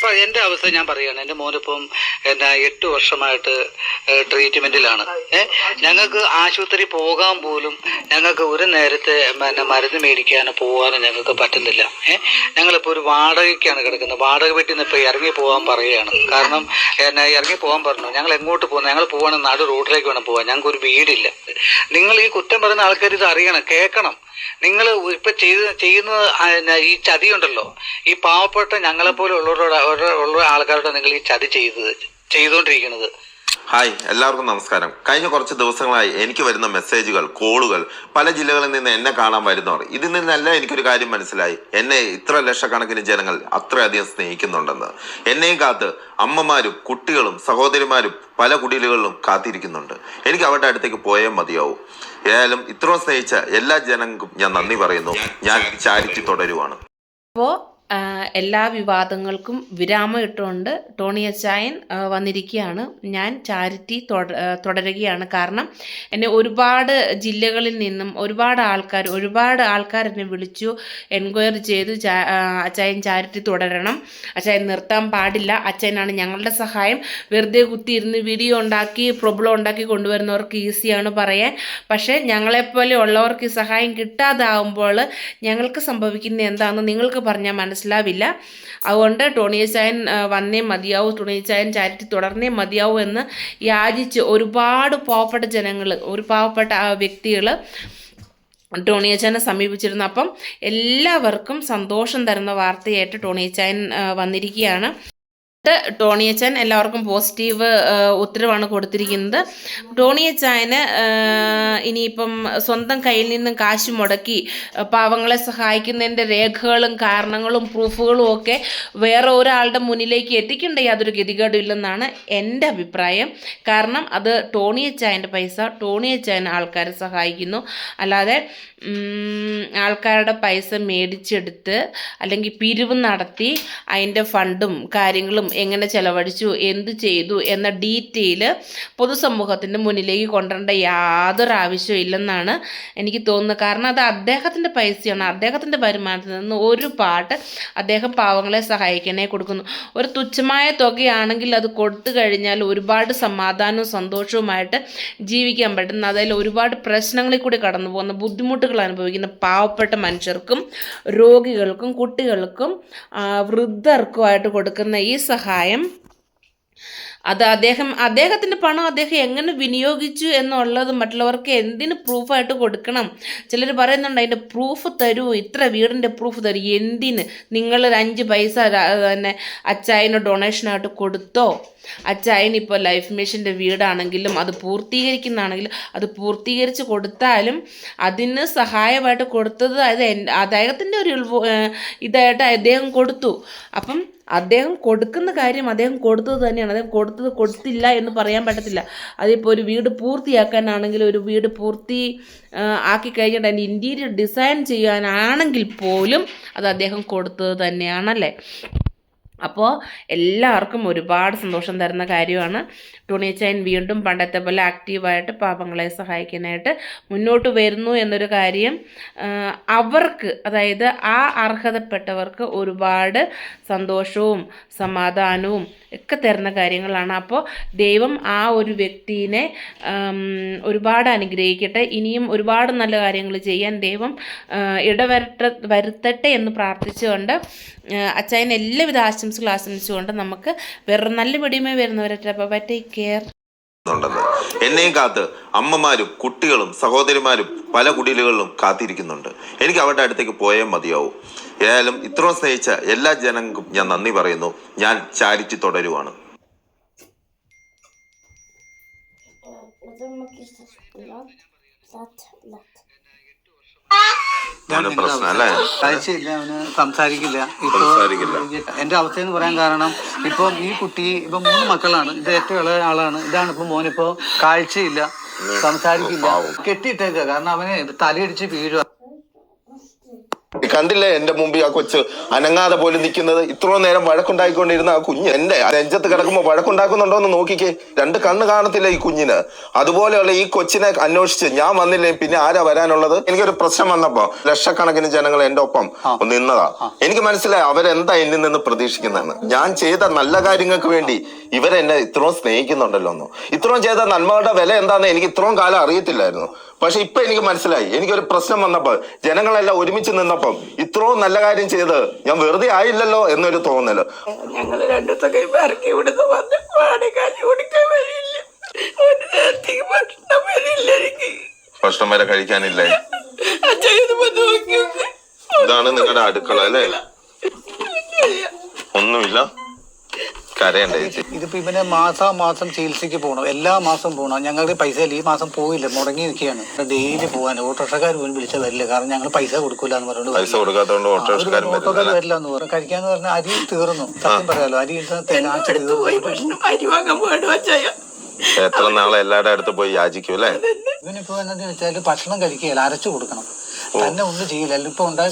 അപ്പൊ എന്റെ അവസ്ഥ ഞാൻ പറയുകയാണ്. എന്റെ മോനിപ്പം എന്നാ എട്ട് വർഷമായിട്ട് ട്രീറ്റ്മെന്റിലാണ് ഞങ്ങൾക്ക് ആശുപത്രി പോകാൻ പോലും ഞങ്ങൾക്ക് ഒരു നേരത്തെ പിന്നെ മരുന്ന് മേടിക്കാനോ പോകാനോ ഞങ്ങൾക്ക് പറ്റുന്നില്ല. ഞങ്ങളിപ്പോ ഒരു വാടകയ്ക്കാണ് കിടക്കുന്നത്. വാടക വീട്ടിൽ നിന്ന് ഇപ്പൊ ഇറങ്ങി പോകാൻ പറയുകയാണ്. കാരണം എന്നാ ഇറങ്ങി പോകാൻ പറഞ്ഞു. ഞങ്ങൾ എങ്ങോട്ട് പോകുന്നത് ഞങ്ങൾ പോകണം നാട് റോഡിലേക്ക് വേണം പോകാൻ ഞങ്ങൾക്ക് ഒരു വീടില്ല. നിങ്ങൾ ഈ കുറ്റം പറയുന്ന ആൾക്കാർ ഇത് അറിയണം കേൾക്കണം. നിങ്ങൾ ഇപ്പൊ ചെയ്ത് ചെയ്യുന്നത് ഈ ചതി ഉണ്ടല്ലോ. ഈ പാവപ്പെട്ട ഞങ്ങളെ പോലെ ഉള്ളവരോട് ഉള്ള- ആൾക്കാരോട് നിങ്ങൾ ഈ ചതി ചെയ്തത് ചെയ്തുകൊണ്ടിരിക്കുന്നത്. ഹായ് എല്ലാവർക്കും നമസ്കാരം. കഴിഞ്ഞ കുറച്ച് ദിവസങ്ങളായി എനിക്ക് വരുന്ന മെസ്സേജുകൾ കോളുകൾ പല ജില്ലകളിൽ നിന്ന് എന്നെ കാണാൻ വരുന്നവർ. ഇതിൽ നിന്നെല്ലാം എനിക്കൊരു കാര്യം മനസ്സിലായി. എന്നെ ഇത്ര ലക്ഷക്കണക്കിന് ജനങ്ങൾ അത്രയധികം സ്നേഹിക്കുന്നുണ്ടെന്ന്. എന്നെയും കാത്ത് അമ്മമാരും കുട്ടികളും സഹോദരിമാരും പല കുടിലുകളിലും കാത്തിരിക്കുന്നുണ്ട്. എനിക്ക് അവരുടെ അടുത്തേക്ക് പോയേ മതിയാവും. ഏതായാലും ഇത്രയും സ്നേഹിച്ച എല്ലാ ജനങ്ങൾക്കും ഞാൻ നന്ദി പറയുന്നു. ഞാൻ ചാരിറ്റി തുടരുവാണ്. അപ്പോൾ എല്ലാ വിവാദങ്ങൾക്കും വിരാമം ഇട്ടുകൊണ്ട് ടോണി അച്ചായൻ വന്നിരിക്കുകയാണ്. ഞാൻ ചാരിറ്റി തുടരുകയാണ്. കാരണം എന്നെ ഒരുപാട് ജില്ലകളിൽ നിന്നും ഒരുപാട് ആൾക്കാർ ഒരുപാട് ആൾക്കാർ എന്നെ വിളിച്ചു എൻക്വയറി ചെയ്തു അച്ചായൻ ചാരിറ്റി തുടരണം. അച്ചായൻ നിർത്താൻ പാടില്ല. അച്ചായനാണ് ഞങ്ങളുടെ സഹായം. വെറുതെ കുത്തിയിരുന്ന് വീഡിയോ ഉണ്ടാക്കി പ്രോബ്ലം ഉണ്ടാക്കി കൊണ്ടുവരുന്നവർക്ക് ഈസിയാണ് പറയാൻ. പക്ഷേ ഞങ്ങളെപ്പോലെ ഉള്ളവർക്ക് സഹായം കിട്ടാതാവുമ്പോൾ ഞങ്ങൾക്ക് സംഭവിക്കുന്ന എന്താണെന്ന് നിങ്ങൾക്ക് പറഞ്ഞാൽ മനസ്സിലാവില്ല. അതുകൊണ്ട് ടോണി ചായൻ ആ, വന്നേ മതിയാവൂ. ടോണി ചായൻ ചാരിറ്റി തുടർന്നേ മതിയാവൂ എന്ന് യാചിച്ച് ഒരുപാട് പാവപ്പെട്ട ജനങ്ങൾ ഒരു പാവപ്പെട്ട വ്യക്തികൾ ടോണിയച്ചാനെ സമീപിച്ചിരുന്നു. അപ്പം എല്ലാവർക്കും സന്തോഷം തരുന്ന വാർത്തയായിട്ട് ടോണിയച്ചായൻ വന്നിരിക്കുകയാണ്. ടോണിയച്ചാൻ എല്ലാവർക്കും പോസിറ്റീവ് ഉത്തരവാണ് കൊടുത്തിരിക്കുന്നത്. ടോണിയച്ചായന് ഇനിയിപ്പം സ്വന്തം കയ്യിൽ നിന്നും കാശ് മുടക്കി പാവങ്ങളെ സഹായിക്കുന്നതിന്റെ രേഖകളും കാരണങ്ങളും പ്രൂഫുകളും ഒക്കെ വേറെ ഒരാളുടെ മുന്നിലേക്ക് എത്തിക്കേണ്ട യാതൊരു ഗതികേടും ഇല്ലെന്നാണ് എന്റെ അഭിപ്രായം. കാരണം അത് ടോണിയച്ചായന്റെ പൈസ ടോണിയച്ചായൻ ആൾക്കാരെ സഹായിക്കുന്നു. അല്ലാതെ ആൾക്കാരുടെ പൈസ മേടിച്ചെടുത്ത് അല്ലെങ്കിൽ പിരിവ് നടത്തി അതിന്റെ ഫണ്ടും കാര്യങ്ങളും എങ്ങനെ ചെലവഴിച്ചു എന്ത് ചെയ്തു എന്ന ഡീറ്റെയിൽ പൊതുസമൂഹത്തിന്റെ മുന്നിലേക്ക് കൊണ്ടുവരേണ്ട യാതൊരു ആവശ്യവും ഇല്ലെന്നാണ് എനിക്ക് തോന്നുന്നത്. കാരണം അത് അദ്ദേഹത്തിന്റെ പൈസയാണ്. അദ്ദേഹത്തിന്റെ വരുമാനത്തിൽ നിന്ന് ഒരു പാട്ട് അദ്ദേഹം പാവങ്ങളെ സഹായിക്കണേ കൊടുക്കുന്നു. ഒരു തുച്ഛമായ തുകയാണെങ്കിൽ അത് കൊടുത്തു കഴിഞ്ഞാൽ ഒരുപാട് സമാധാനവും സന്തോഷവുമായിട്ട് ജീവിക്കാൻ പറ്റുന്ന അതിൽ ഒരുപാട് പ്രശ്നങ്ങളിൽ കൂടി കടന്നു പോകുന്ന ബുദ്ധിമുട്ടുകൾ അനുഭവിക്കുന്ന പാവപ്പെട്ട മനുഷ്യർക്കും രോഗികൾക്കും കുട്ടികൾക്കും വൃദ്ധർക്കുമായിട്ട് കൊടുക്കുന്ന ഈ സഹായം. അത് അദ്ദേഹം അദ്ദേഹത്തിന്റെ പണം അദ്ദേഹം എങ്ങനെ വിനിയോഗിച്ചു എന്നുള്ളത് മറ്റുള്ളവർക്ക് എന്തിന് പ്രൂഫായിട്ട് കൊടുക്കണം? ചിലർ പറയുന്നുണ്ട് അതിന്റെ പ്രൂഫ് തരൂ ഇത്ര വീടിന്റെ പ്രൂഫ് തരൂ എന്തിന്? നിങ്ങളൊരു അഞ്ച് പൈസ തന്നെ അച്ചായന് ഡൊണേഷനായിട്ട് കൊടുത്തോ? അച്ചായൻ ഇപ്പോൾ ലൈഫ് മിഷന്റെ വീടാണെങ്കിലും അത് പൂർത്തീകരിക്കുന്നതാണെങ്കിലും അത് പൂർത്തീകരിച്ച് കൊടുത്താലും അതിന് സഹായമായിട്ട് കൊടുത്തത് അത് അദ്ദേഹത്തിന്റെ ഒരു ഇതായിട്ട് അദ്ദേഹം കൊടുത്തു. അപ്പം അദ്ദേഹം കൊടുക്കുന്ന കാര്യം അദ്ദേഹം കൊടുത്തത് തന്നെയാണ്. അദ്ദേഹം കൊടുത്തത് കൊടുത്തില്ല എന്ന് പറയാൻ പറ്റത്തില്ല. അതിപ്പോൾ ഒരു വീട് പൂർത്തിയാക്കാനാണെങ്കിൽ ഒരു വീട് പൂർത്തി ആക്കി കഴിഞ്ഞിട്ട് അതിന്റെ ഇന്റീരിയർ ഡിസൈൻ ചെയ്യാനാണെങ്കിൽ പോലും അത് അദ്ദേഹം കൊടുത്തത് തന്നെയാണല്ലേ? അപ്പോൾ എല്ലാവർക്കും ഒരുപാട് സന്തോഷം തരുന്ന കാര്യമാണ്. ടോണിച്ചൈൻ വീണ്ടും പണ്ടത്തെ പോലെ ആക്റ്റീവായിട്ട് പാപങ്ങളെ സഹായിക്കാനായിട്ട് മുന്നോട്ട് വരുന്നു എന്നൊരു കാര്യം അവർക്ക് അതായത് ആ അർഹതപ്പെട്ടവർക്ക് ഒരുപാട് സന്തോഷവും സമാധാനവും ഒക്കെ തരുന്ന കാര്യങ്ങളാണ്. അപ്പോൾ ദൈവം ആ ഒരു വ്യക്തിയെ ഒരുപാട് അനുഗ്രഹിക്കട്ടെ. ഇനിയും ഒരുപാട് നല്ല കാര്യങ്ങൾ ചെയ്യാൻ ദൈവം ഇടവരട്ട വരുത്തട്ടെ എന്ന് പ്രാർത്ഥിച്ചുകൊണ്ട് അച്ചായൻ എല്ലാവിധ ആശംസകൾ ആശംസിച്ചുകൊണ്ട് നമുക്ക് വേറെ നല്ല വീഡിയോമേ വരുന്നവരട്ടെ അപ്പോൾ ടേക്ക് കെയർ. എന്നെയും കാത്ത് അമ്മമാരും കുട്ടികളും സഹോദരിമാരും പല കുടിലുകളിലും കാത്തിരിക്കുന്നുണ്ട്. എനിക്ക് അവരുടെ അടുത്തേക്ക് പോയേ മതിയാവും. ഏതായാലും ഇത്രയും സ്നേഹിച്ച എല്ലാ ജനങ്ങൾക്കും ഞാൻ നന്ദി പറയുന്നു. ഞാൻ ചാരിറ്റി തുടരുവാണ്. സംസാരിക്കില്ല. ഇപ്പൊ. എന്റെ അവസ്ഥ എന്ന് പറയാൻ കാരണം ഇപ്പൊ ഈ കുട്ടി ഇപ്പൊ മൂന്ന് മക്കളാണ്. ഇത് ഏറ്റവും ഇളയ ആളാണ്. ഇതാണ് ഇപ്പൊ മോനിപ്പോ കാഴ്ചയില്ല സംസാരിക്കില്ല. കെട്ടിയിട്ടേക്ക. കാരണം അവന് തലയിടിച്ച് വീഴുക കണ്ടില്ലേ എന്റെ മുമ്പിൽ ആ കൊച്ച് അനങ്ങാതെ പോലും നിൽക്കുന്നത്? ഇത്രയും നേരം വഴക്കുണ്ടായിക്കൊണ്ടിരുന്ന ആ കുഞ്ഞ് എന്റെ നെഞ്ചത്ത് കിടക്കുമ്പോ വഴക്കുണ്ടാക്കുന്നുണ്ടോ എന്ന് നോക്കിക്കേ. രണ്ട് കണ്ണ് കാണത്തില്ല ഈ കുഞ്ഞിന്. അതുപോലെയുള്ള ഈ കൊച്ചിനെ അന്വേഷിച്ച് ഞാൻ വന്നില്ലേ പിന്നെ ആരാ വരാനുള്ളത്? എനിക്കൊരു പ്രശ്നം വന്നപ്പോ ലക്ഷക്കണക്കിന് ജനങ്ങൾ എന്റെ ഒപ്പം നിന്നതാ. എനിക്ക് മനസ്സിലായി അവരെന്താ എന്നിൽ നിന്ന് പ്രതീക്ഷിക്കുന്നതെന്ന്. ഞാൻ ചെയ്ത നല്ല കാര്യങ്ങൾക്ക് വേണ്ടി ഇവരെന്നെ ഇത്രയും സ്നേഹിക്കുന്നുണ്ടല്ലോ എന്ന്. ഇത്രയും ചെയ്ത നന്മകളുടെ വില എന്താന്ന് എനിക്ക് ഇത്രയും കാലം അറിയത്തില്ലായിരുന്നു. പക്ഷെ ഇപ്പൊ എനിക്ക് മനസ്സിലായി. എനിക്കൊരു പ്രശ്നം വന്നപ്പോൾ ജനങ്ങളെല്ലാം ഒരുമിച്ച് നിന്നപ്പം ഇത്രയും നല്ല കാര്യം ചെയ്ത് ഞാൻ വെറുതെ ആയില്ലല്ലോ എന്നൊരു തോന്നൽ. ഞങ്ങൾ രണ്ടത്തെ കൈ ഇറക്കി ഇവിടുന്ന് വന്ന് പാടിക്കാറ്റ് കുടിക്കാൻ വരില്ല. ഒരു നേരത്തേക്ക് ഭക്ഷണം വരില്ല എനിക്ക്. ഭക്ഷണം വരെ കഴിക്കാനില്ലേ? അച്ഛൻ ഇത് നോക്കി നോക്ക്. ഇതാണ് നിങ്ങളുടെ അടുക്കള അല്ലേ? ഒന്നുമില്ല. കരയണ്ട ചേച്ചി. ഇതിപ്പോ ഇവനെ മാസാ മാസം ചികിത്സയ്ക്ക് പോകണം. എല്ലാ മാസം പോകണം. ഞങ്ങളുടെ പൈസ ഇല്ല ഈ മാസം പോയില്ല. മുടങ്ങി നിൽക്കുകയാണ് ഡെയിലി പോകാൻ ഓട്ടോറിക്ഷക്കാർ പോലും വിളിച്ചാൽ വരില്ല. കാരണം ഞങ്ങൾ പൈസ കൊടുക്കൂല എന്ന് പറഞ്ഞു പൈസ കൊടുക്കാത്തതുകൊണ്ട് ഓട്ടോക്കാർ വരുന്നില്ല വരില്ല എന്ന് പറഞ്ഞു കഴിക്കാന്ന് പറഞ്ഞാൽ അരി തീർന്നു. സത്യം പറയാലോ അരി വാങ്ങാൻ പോകണം എത്ര നാളെ എല്ലാവരുടെ അടുത്ത് പോയി യാചിക്കും അല്ലേ? ഇവനിപ്പോ എന്താ വെച്ചാൽ ഭക്ഷണം കഴിക്കുകയില്ല അരച്ചു കൊടുക്കണം. തന്നെ ഒന്നും ചെയ്യില്ല. ഇപ്പൊ ഉണ്ടായ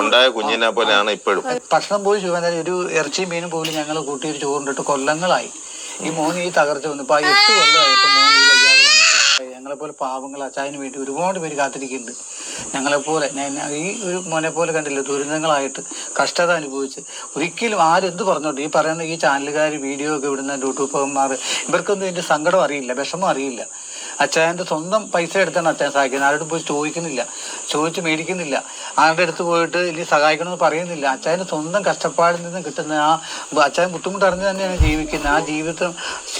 ഉണ്ടായ കുഞ്ഞിനെ പോലെയാണ് ഇപ്പോഴും. ഭക്ഷണം പോയി ചുവന്നാൽ ഒരു ഇറച്ചിയും മീനും പോലും ഞങ്ങൾ കൂട്ടി ഒരു ചോറിട്ട് കൊല്ലങ്ങളായി. ഈ മോന് ഈ തകർച്ച വന്നു. ഇപ്പൊ ആ എട്ട് കൊല്ലമായി മോന് ഈ വയ്യാതെ വന്നിട്ട് ഞങ്ങളെ പോലെ പാവങ്ങൾ അച്ചായന് വേണ്ടി ഒരുപാട് പേര് കാത്തിരിക്കുന്നുണ്ട്. ഞങ്ങളെ പോലെ. ഈ ഒരു മോനെ പോലെ കണ്ടില്ല. ദുരന്തങ്ങളായിട്ട് കഷ്ടത അനുഭവിച്ച്. ഒരിക്കലും ആരെന്ത് പറഞ്ഞോട്ടെ? ഈ പറയുന്ന ഈ ചാനലുകാർ വീഡിയോ ഒക്കെ ഇടുന്ന യൂട്യൂബർമാർ ഇവർക്കൊന്നും ഇതിന്റെ സങ്കടം അറിയില്ല വിഷമം അറിയില്ല. അച്ചായന്റെ സ്വന്തം പൈസ എടുത്താണ് അച്ചായൻ സഹായിക്കുന്നത്. ആരോടും പോയി ചോദിക്കുന്നില്ല. ചോദിച്ച് മേടിക്കുന്നില്ല. ആരുടെ അടുത്ത് പോയിട്ട് ഇനി സഹായിക്കണമെന്ന് പറയുന്നില്ല. അച്ചായന്റെ സ്വന്തം കഷ്ടപ്പാടിൽ നിന്ന് കിട്ടുന്ന ആ അച്ചായൻ ബുദ്ധിമുട്ടറിഞ്ഞ് തന്നെയാണ് ജീവിക്കുന്നത്. ആ ജീവിതം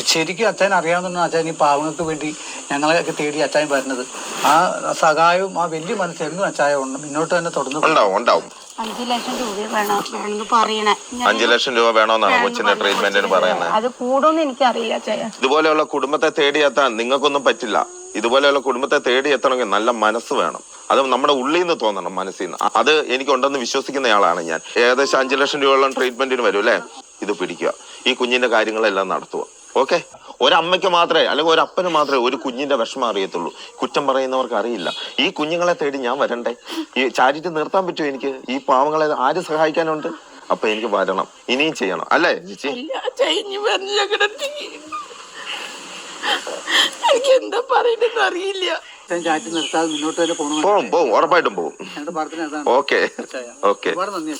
ശരിക്കും അച്ചായൻ അറിയാവുന്നതാണ് അച്ചായൻ ഈ പാവങ്ങൾക്ക് വേണ്ടി ഞങ്ങളെയൊക്കെ തേടി അച്ചായൻ വരുന്നത്. ആ സഹായവും ആ വലിയ മനസ്സെന്നും അച്ചായ ഉണ്ട് മുന്നോട്ട് തന്നെ തുടർന്ന്. ഉണ്ടാവും ഉണ്ടാവും. അഞ്ച് ലക്ഷം രൂപ വേണം? വേണമെന്ന് പറയണേ. ഞാൻ അഞ്ചു ലക്ഷം രൂപ വേണമെന്നാണ് കൊച്ചിന്റെ ട്രീറ്റ്മെന്റിന് പറയുന്നത് അത് കൂടുമെന്ന് എനിക്കറിയില്ല ഇതുപോലെയുള്ള കുടുംബത്തെ തേടി എത്താൻ നിങ്ങൾക്കൊന്നും പറ്റില്ല. ഇതുപോലെയുള്ള കുടുംബത്തെ തേടി എത്തണമെങ്കിൽ നല്ല മനസ്സ് വേണം. അത് നമ്മുടെ ഉള്ളിൽ നിന്ന് തോന്നണം മനസ്സിൽ നിന്ന് അത് എനിക്കുണ്ടെന്ന് വിശ്വസിക്കുന്നയാളാണ് ഞാൻ. ഏകദേശം അഞ്ചു ലക്ഷം രൂപയോളം ട്രീറ്റ്മെന്റിന് വരും അല്ലേ? ഇത് പിടിക്കുക. ഈ കുഞ്ഞിന്റെ കാര്യങ്ങളെല്ലാം നടത്തുക. ഓക്കെ ഒരമ്മയ്ക്ക് മാത്രമേ അല്ലെങ്കിൽ ഒരു അപ്പന് മാത്രമേ ഒരു കുഞ്ഞിന്റെ വിഷമം അറിയത്തുള്ളൂ. കുറ്റം പറയുന്നവർക്ക് അറിയില്ല. ഈ കുഞ്ഞുങ്ങളെ തേടി ഞാൻ വരണ്ടേ? ഈ ചാരിറ്റി നിർത്താൻ പറ്റുമോ എനിക്ക്? ഈ പാവങ്ങളെ ആര് സഹായിക്കാനുണ്ട്? അപ്പൊ എനിക്ക് വരണം. ഇനിയും ചെയ്യണം. അല്ലേ ചേച്ചി? എനിക്ക് എന്താ അറിയില്ല. ചാറ്റി നിർത്താതെ മുന്നോട്ട് പോകണം? ഉറപ്പായിട്ടും അതാണ്. ഓക്കെ. ഓക്കെ. ഒരുപാട് നന്ദി